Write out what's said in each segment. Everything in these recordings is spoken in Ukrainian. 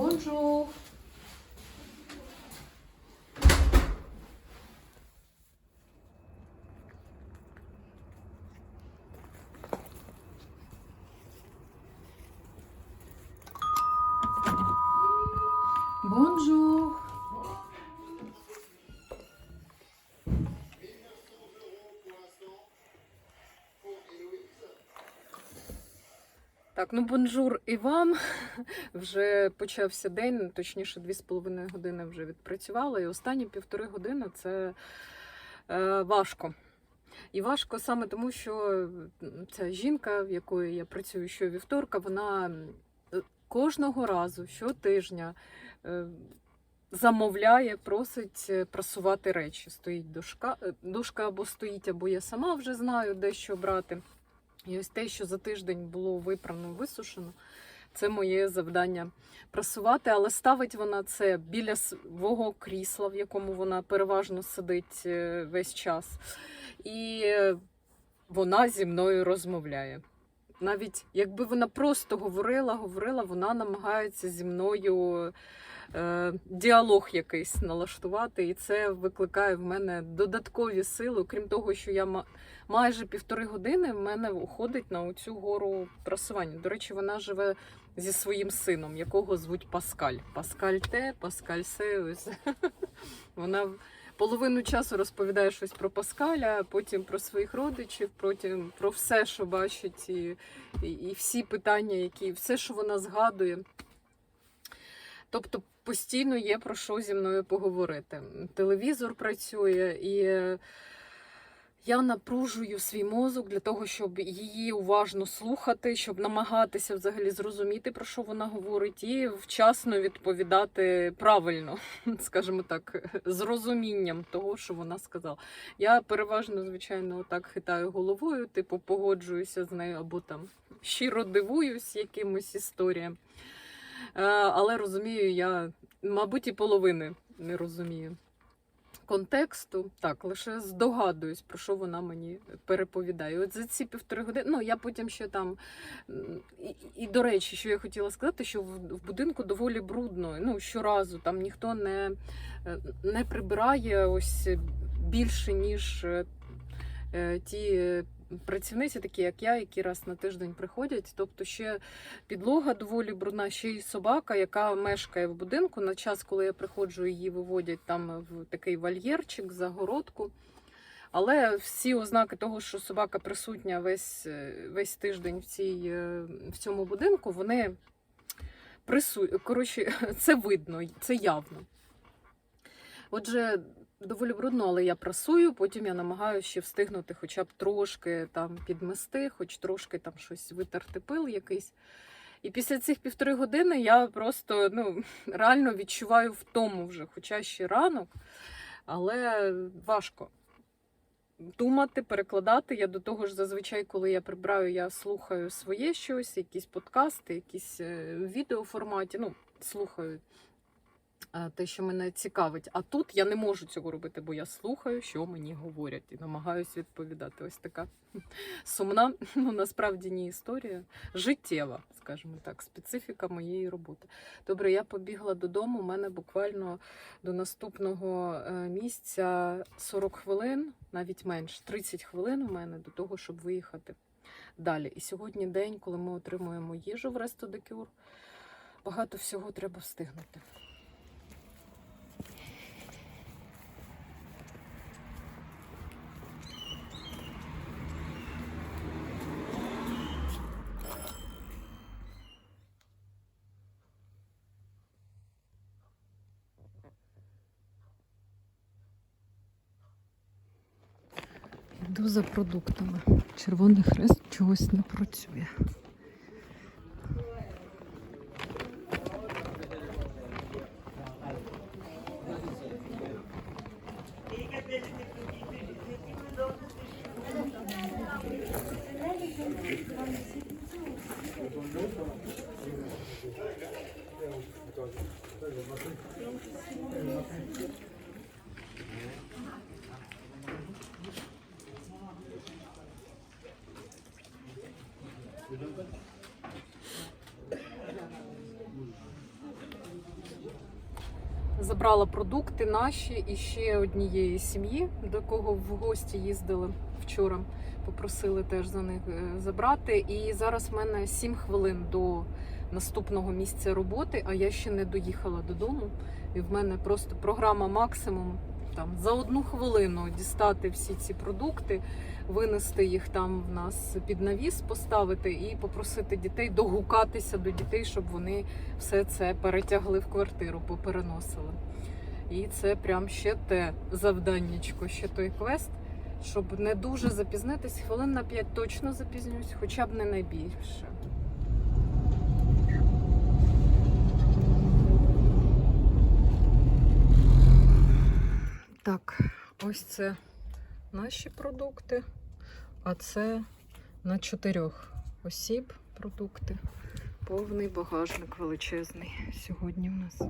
Бонжур. Так, ну бонжур і вам. Вже почався день, точніше, дві з половиною години вже відпрацювала. І останні півтори години це е, важко. І важко саме тому, що ця жінка, в якої я працюю щовівторка, вона е, кожного разу, щотижня е, замовляє, просить е, прасувати речі. Стоїть дошка, е, дошка або стоїть, або я сама вже знаю, де що брати. І ось те, що за тиждень було випрано, висушено, це моє завдання прасувати, але ставить вона це біля свого крісла, в якому вона переважно сидить е, весь час. І е, вона зі мною розмовляє. Навіть якби вона просто говорила, говорила, вона намагається зі мною е, діалог якийсь налаштувати, і це викликає в мене додаткові сили, крім того, що я ма- майже півтори години в мене уходить на цю гору прасування. До речі, вона живе зі своїм сином, якого звуть Паскаль. Паскаль те, Паскаль се. Вона половину часу розповідає щось про Паскаля, потім про своїх родичів, потім про все, що бачить, і, і, всі питання, які все, що вона згадує. Тобто постійно є про що зі мною поговорити. Телевізор працює і. Я напружую свій мозок для того, щоб її уважно слухати, щоб намагатися взагалі зрозуміти, про що вона говорить, і вчасно відповідати правильно, скажімо так, з розумінням того, що вона сказала. Я переважно, звичайно, так хитаю головою, типу погоджуюся з нею або там щиро дивуюсь якимось історіям. Е, Але розумію, я, мабуть, і половини не розумію контексту, так, лише здогадуюсь, про що вона мені переповідає. От за ці півтори години, ну я потім ще там. І, і до речі, що я хотіла сказати, що в, в будинку доволі брудно. Ну, щоразу там ніхто не, е, не прибирає ось більше, ніж е, ті. Працівниці, такі як я, які раз на тиждень приходять. Тобто ще підлога доволі брудна, ще й собака, яка мешкає в будинку. На час, коли я приходжу, її виводять там в такий вольєрчик, загородку. Але всі ознаки того, що собака присутня весь, е, весь тиждень в, цій, е, в цьому будинку, вони присутні. Коротше, це видно, це явно. Отже, доволі брудно, але я прасую, потім я намагаюся ще встигнути хоча б трошки там підмести, хоч трошки там щось витерти пил якийсь. І після цих півтори години я просто ну, реально відчуваю втому вже, хоча ще ранок, але важко. Думати, перекладати. Я до того ж, зазвичай, коли я прибираю, я слухаю своє щось, якісь подкасти, якісь е, в відеоформаті. Ну, слухаю те, що мене цікавить. А тут я не можу цього робити, бо я слухаю, що мені говорять, і намагаюся відповідати. Ось така сумна, ну насправді не історія, життєва, скажімо так, специфіка моєї роботи. Добре, я побігла додому. У мене буквально до наступного е, місця 40 хвилин, навіть менше, 30 хвилин у мене до того, щоб виїхати далі. І сьогодні день, коли ми отримуємо їжу в Ресто де багато всього треба встигнути. Йду за продуктами. Червоний хрест чогось не працює. Thank you. Забрала продукти наші і ще однієї сім'ї, до кого в гості їздили вчора. Попросили теж за них е, забрати. І зараз в мене 7 хвилин до наступного місця роботи, а я ще не доїхала додому. І в мене просто програма максимум там за одну хвилину дістати всі ці продукти, винести їх там в нас під навіс, поставити і попросити дітей догукатися до дітей, щоб вони все це перетягли в квартиру, попереносили. І це прям ще те завданнячко, ще той квест, щоб не дуже запізнитись. Хвилин на 5 точно запізнюсь, хоча б не найбільше. Так, ось це наші продукти, а це на чотирьох осіб продукти. Повний багажник величезний сьогодні в нас.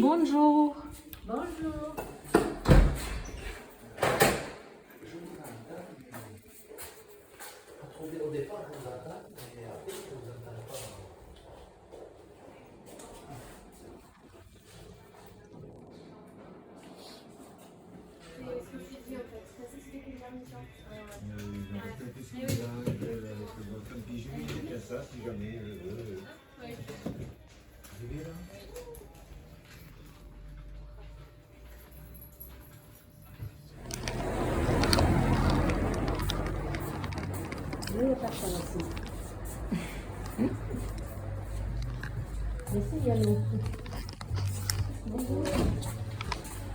Бонжур! ça,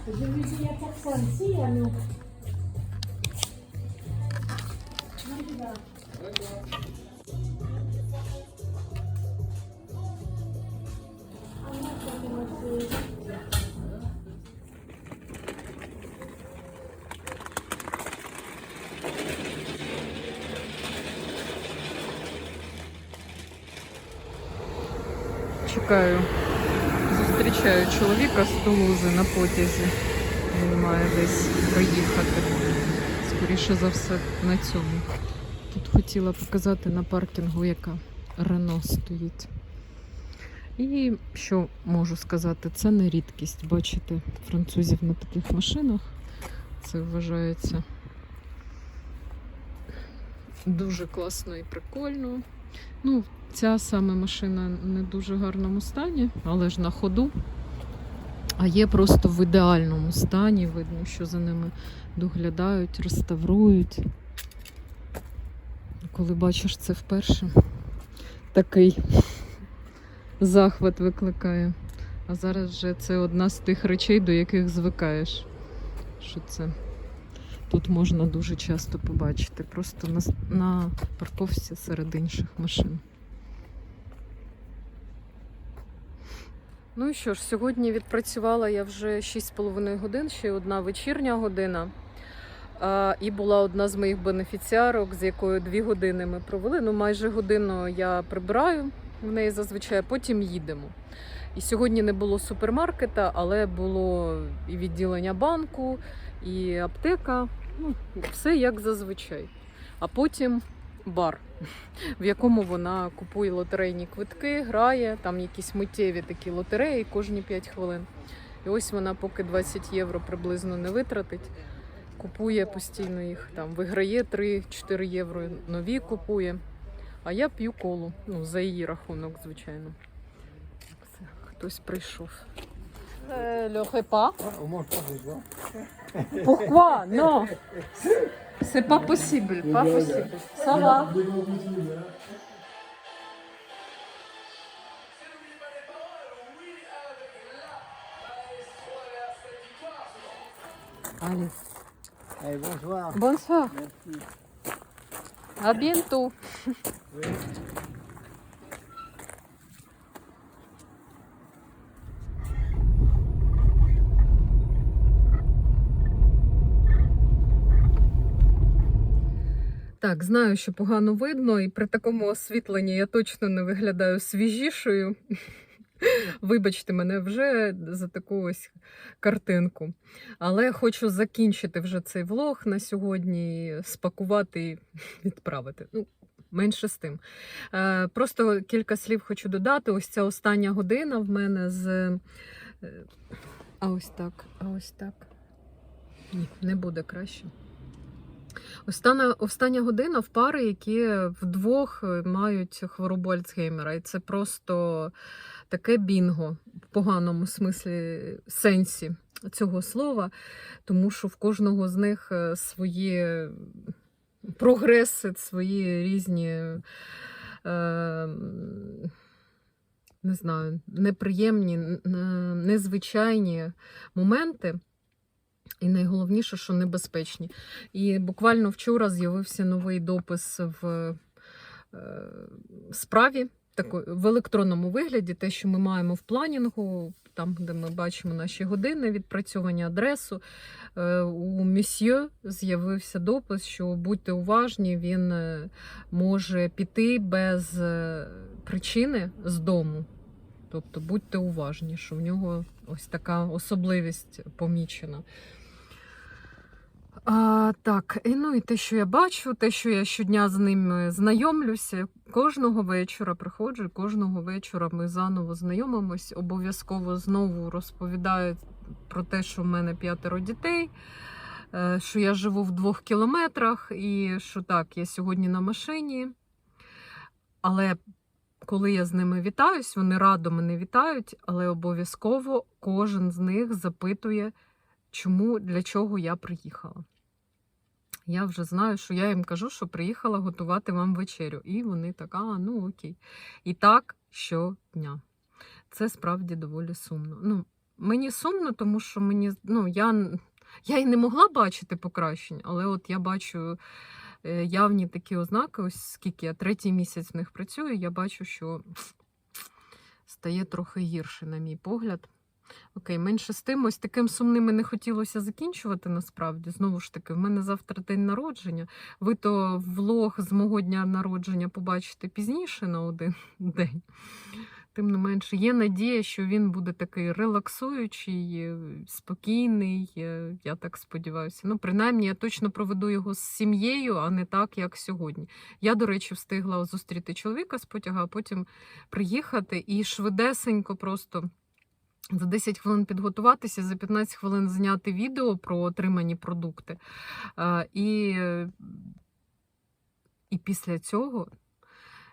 Je lui dis, a personne. Si, il y a nous. Comment tu Чекаю. Зустрічаю чоловіка з Тулузи на потязі. Він має десь проїхати. Скоріше за все на цьому. Тут хотіла показати на паркінгу, яка Рено стоїть. І що можу сказати, це не рідкість бачити французів на таких машинах. Це вважається дуже класно і прикольно. Ну, Ця саме машина не дуже гарному стані, але ж на ходу. А є просто в ідеальному стані. Видно, що за ними доглядають, реставрують. Коли бачиш це вперше, такий захват викликає. А зараз вже це одна з тих речей, до яких звикаєш. Що це тут можна дуже часто побачити. Просто на, на парковці серед інших машин. Ну що ж, сьогодні відпрацювала я вже 6,5 годин, ще одна вечірня година. А, і була одна з моїх бенефіціарок, з якою дві години ми провели. Ну, майже годину я прибираю в неї зазвичай, потім їдемо. І сьогодні не було супермаркета, але було і відділення банку, і аптека. Ну, все як зазвичай. А потім бар в якому вона купує лотерейні квитки, грає, там якісь миттєві такі лотереї кожні 5 хвилин. І ось вона, поки 20 євро приблизно не витратить, купує постійно їх, там виграє 3-4 євро, нові купує. А я п'ю колу, ну, за її рахунок, звичайно. Хтось прийшов. Le repas. Au moins, je pense que je vois. Pourquoi? Non C'est pas possible, pas possible. Ça va Allez. Allez, bonsoir. Bonsoir. Merci. À bientôt. Oui. Так, знаю, що погано видно, і при такому освітленні я точно не виглядаю свіжішою. Вибачте мене вже за таку ось картинку. Але хочу закінчити вже цей влог на сьогодні, спакувати і відправити. Ну, менше з тим. Е, Просто кілька слів хочу додати. Ось ця остання година в мене з. е, А ось так, а ось так. Ні, не буде краще. Остання, остання година в пари, які вдвох е, мають хворобу Альцгеймера. І це просто таке бінго в поганому смислі сенсі цього слова, тому що в кожного з них е, свої прогреси, свої різні. Е, не знаю, неприємні, н- незвичайні моменти. І найголовніше, що небезпечні. І буквально вчора з'явився новий допис в е, справі, в електронному вигляді, те, що ми маємо в планінгу, там, де ми бачимо наші години, відпрацьовані адресу. Е, У місьє з'явився допис, що будьте уважні, він е, може піти без причини з дому. Тобто будьте уважні, що в нього ось така особливість помічена. А, так, і ну і те, що я бачу, те, що я щодня з ним знайомлюся, кожного вечора приходжу, кожного вечора ми заново знайомимось, обов'язково знову розповідаю про те, що в мене п'ятеро дітей, е, що я живу в двох кілометрах, і що так, я сьогодні на машині. Але коли я з ними вітаюсь, вони радо мене вітають, але обов'язково кожен з них запитує, чому, для чого я приїхала. Я вже знаю, що я їм кажу, що приїхала готувати вам вечерю. І вони так, а, ну окей. І так щодня. Це справді доволі сумно. Ну, мені сумно, тому що мені, ну, я, я і не могла бачити покращень, але от я бачу е, явні такі ознаки, ось скільки я третій місяць в них працюю, я бачу, що стає трохи гірше, на мій погляд. Окей, менше з тим, ось таким сумним і не хотілося закінчувати насправді. Знову ж таки, в мене завтра день народження. Ви то влог з мого дня народження побачите пізніше на один день. Тим не менше, є надія, що він буде такий релаксуючий, е, спокійний. е, Я так сподіваюся. Ну, принаймні, я точно проведу його з сім'єю, а не так, як сьогодні. Я, до речі, встигла зустріти чоловіка з потяга, а потім приїхати і швидесенько просто. За 10 хвилин підготуватися, за 15 хвилин зняти відео про отримані продукти. І, і після цього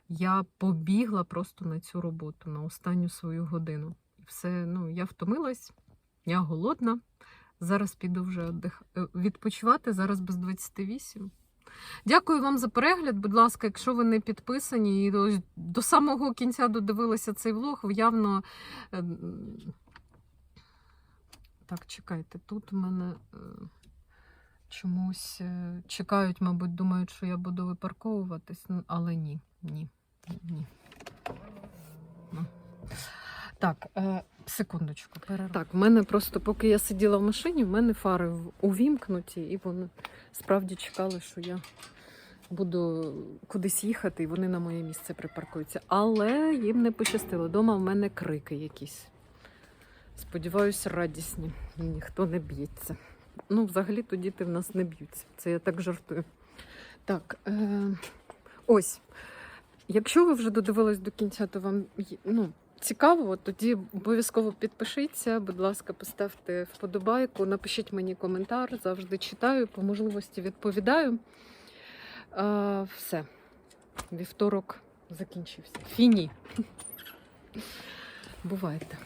я побігла просто на цю роботу, на останню свою годину. І все, ну, я втомилась, я голодна. Зараз піду вже е, відпочивати, зараз без 28. Дякую вам за перегляд. Будь ласка, якщо ви не підписані і до, самого кінця додивилися цей влог, ви явно. е, Так, чекайте, тут у мене е, чомусь е, чекають, мабуть, думають, що я буду випарковуватись, але ні, ні, ні. Так, секундочку, перерва. Так, в мене просто, поки я сиділа в машині, в мене фари увімкнуті, і вони справді чекали, що я буду кудись їхати, і вони на моє місце припаркуються. Але їм не пощастило. Дома в мене крики якісь. Сподіваюся, радісні. Ніхто не б'ється. Ну, взагалі-то діти в нас не б'ються. Це я так жартую. Так, е- ось. Якщо ви вже додивились до кінця, то вам ну, цікаво, тоді обов'язково підпишіться, будь ласка, поставте вподобайку, напишіть мені коментар, завжди читаю, по можливості відповідаю. А, все. Вівторок закінчився. Фіні. Бувайте.